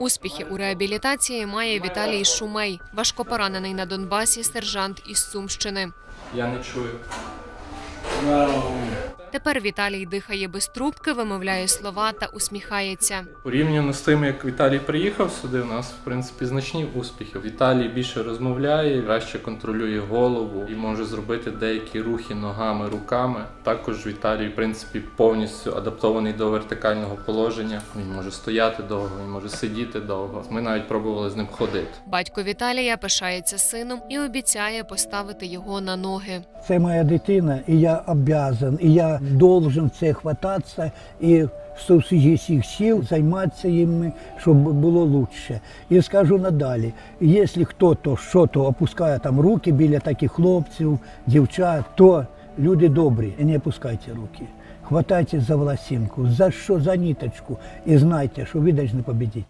Успіхи у реабілітації має Віталій Шумей, важкопоранений на Донбасі сержант із Сумщини. Я не чую. Тепер Віталій дихає без трубки, вимовляє слова та усміхається. Порівняно з тим, як Віталій приїхав сюди, у нас в принципі значні успіхи. Віталій більше розмовляє, краще контролює голову і може зробити деякі рухи ногами, руками. Також Віталій, в принципі, повністю адаптований до вертикального положення. Він може стояти довго, він може сидіти довго. Ми навіть пробували з ним ходити. Батько Віталія пишається сином і обіцяє поставити його на ноги. Це моя дитина, і я обязан, і я должен це хвататися і з усіх сил займатися їм, щоб було лучше. І скажу надалі, якщо хтось щось опускає там руки біля таких хлопців, дівчат, то люди добрі, не опускайте руки. Хватайте за волосинку, за що за ниточку, і знайте, що ви повинні победити.